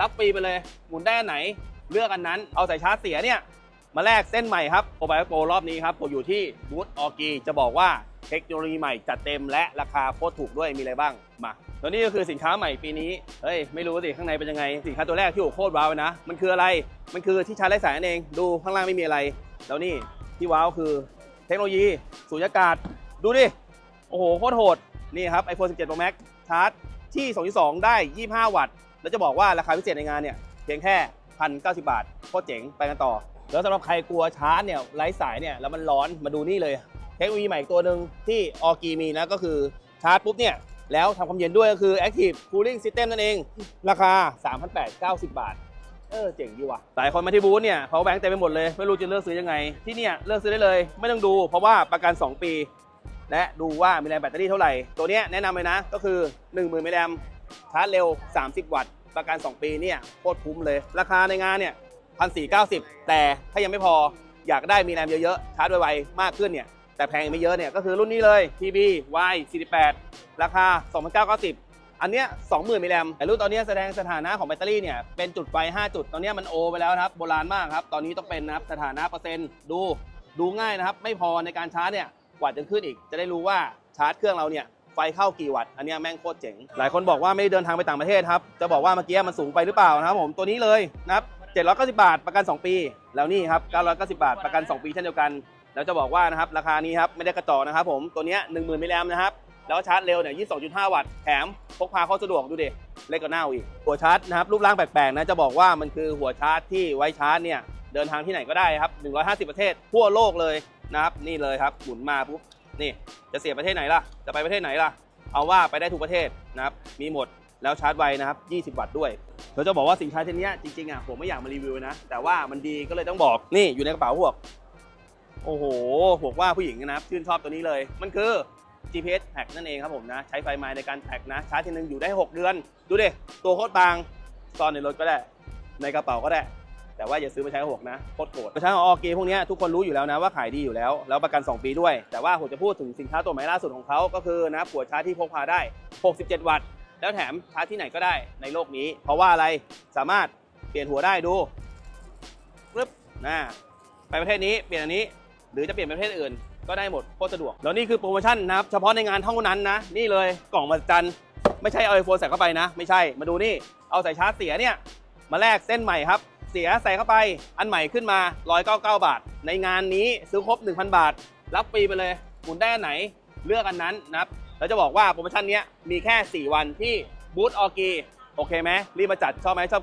รับฟรีไปเลย หมุนได้อันไหน เลือกอันนั้น เอาสายชาร์จเสียเนี่ยมาแลกเส้นใหม่ครับโปรไบโปรรอบนี้ครับผมอยู่ที่บูธออกีจะบอกว่าเทคโนโลยีใหม่จัดเต็มและราคาโคตรถูกด้วยมีอะไรบ้างมาแล้วนี่ก็คือสินค้าใหม่ปีนี้ เฮ้ย ไม่รู้สิ ข้างในเป็นยังไง สินค้าตัวแรกที่โอ้โคตรว้าวนะ มันคืออะไร มันคือที่ชาร์จไร้สายนั่นเอง ดูข้างล่างไม่มีอะไร แล้วนี่ที่ว้าวคือเทคโนโลยีสูญญากาศ ดูดิ โอ้โห โคตรโหด นี่ครับ iPhone 17 Pro Max ชาร์จที่ 2.2 ได้ 25 วัตต์ แล้วจะบอกว่าราคาพิเศษในงานเนี่ยเพียงแค่1,090บาทโคตรเจ๋งไปกันต่อ แล้วสำหรับใครกลัวชาร์จเนี่ยไร้สายเนี่ยแล้วมันร้อนมาดูนี่เลย เทคโนโลยีใหม่อีกตัวหนึ่งที่ออกีมีนะก็คือชาร์จปุ๊บเนี่ยแล้วทำความเย็นด้วยก็คือ Active Cooling System นั่นเอง ราคา 3,890 บาท เออเจ๋งดีว่ะหลายคนมาที่บูธเนี่ยเขาแบงค์เต็มไปหมดเลย ไม่รู้จะเลือกซื้อยังไง ที่เนี่ยเลือกซื้อได้เลย ไม่ต้องดู เพราะว่าประกัน 2 ปี และดูว่ามีแรงแบตเตอรี่เท่าไหร่ ตัวเนี้ยแนะนำเลยนะก็คือ 10,000มิลลิแอม ชาร์จเร็ว 30 วัตต์ ประกัน 2 ปีเนี่ยโคตรคุ้มเลย ราคาในงานเนี่ย1,490แต่ถ้ายังไม่พออยากได้มีแรมเยอะๆ ชาร์จไวๆ มากขึ้นเนี่ยแต่แพงไม่เยอะเนี่ยก็คือรุ่นนี้เลย TB Y 48ราคา 2,990 อันเนี้ย20,000มิลลิแอมแต่รุ่นตอนนี้แสดงสถานะของแบตเตอรี่เนี่ยเป็นจุดไฟ 5 จุด ตอนนี้มันโอไปแล้วครับ โบราณมากครับ ตอนนี้ต้องเป็นนะครับสถานะเปอร์เซ็นต์ดูดูง่ายนะครับ ไม่พอในการชาร์จเนี่ยกว่าจะขึ้นอีก จะได้รู้ว่าชาร์จเครื่องเราเนี่ย ไฟเข้ากี่วัตต์อันนี้แม่งโคตรเจ๋ง หลายคนบอกว่าไม่ได้เดินทางไปต่างประเทศครับ จะบอกว่าเมื่อกี้มันสูงไปหรือเปล่านะครับผมตัวนี้เลยนะครับ790 บาทประกัน 2 ปี แล้วนี่ครับ990 บาทประกัน 2 ปีเช่นเดียวกัน แล้วจะบอกว่านะครับราคานี้ครับไม่ได้กระจอกนะครับผมตัวนี้10,000มิลลิแอมนะครับแล้วชาร์จเร็วเนี่ย22.5 วัตต์แถมพกพาเข้าสะดวกดูดิเล็กกว่าหน้าอีก หัวชาร์จนะครับรูปร่างแปลกๆนะจะบอกว่ามันคือหัวชาร์จที่ไว้ชาร์จเนี่ยเดินทางที่ไหนก็ได้ครับ150 ประเทศทั่วโลกเลยนะครับนี่เลยครับหมุนมาปุ๊บ นี่จะเสียประเทศไหนล่ะ จะไปประเทศไหนล่ะ เอาว่าไปได้ทุกประเทศนะครับ มีหมดแล้วชาร์จไวนะครับ 20 วัตต์ด้วยเราจะบอกว่าสินค้าช่นเนี้ยจริงๆอะผมไม่อยากมารีวิวนะ แต่ว่ามันดีก็เลยต้องบอก นี่อยู่ในกระเป๋าพวก โอ้โหบอกว่าผู้หญิงนะครับชื่นชอบตัวนี้เลย มันคือ GPS Tag นั่นเองครับผมนะ ใช้ไฟไม้ในการแท็กนะ ชาร์จทีนึงอยู่ได้ 6 เดือน ดูดิ ตัวโคตรบาง ซ่อนในรถก็ได้ ในกระเป๋าก็ได้ แต่ว่าอย่าซื้อมาใช้หกนะโคตรโกรธกระช้างออเกพวกนี้ทุกคนรู้อยู่แล้วนะว่าขายดีอยู่แล้ว แล้วประกัน 2 ปีด้วย แต่ว่าผมจะพูดถึงสินค้าตัวใหม่ล่าสุดของเขาก็คือนะหัวชาร์จที่พกพาได้ 67 วัตต์ แล้วแถมชาร์จที่ไหนก็ได้ในโลกนี้ เพราะว่าอะไรสามารถเปลี่ยนหัวได้ดูปึ๊บนะไปประเทศนี้เปลี่ยนอันนี้ หรือจะเปลี่ยนไปประเทศอื่นก็ได้หมดโคตรสะดวก แล้วนี่คือโปรโมชั่นนะครับเฉพาะในงานเท่านั้นนะ นี่เลยกล่องมหัศจรรย์ไม่ใช่เอาไอโฟนใส่เข้าไปนะ ไม่ใช่มาดูนี่เอาสายชาร์จเสียเนี่ยมาแลกเส้นใหม่ครับ สียใส่เข้าไปอันใหม่ขึ้นมา 199 บาท ในงานนี้ซื้อครบ 1,000 บาท รับฟรีไปเลยหมุนได้อันไหนเลือกอันนั้นนะครับแล้วจะบอกว่าโปรโมชั่นนี้มีแค่ 4 วันที่บูธออกีโอเคไหมรีบมาจัดชอบไหมชอบ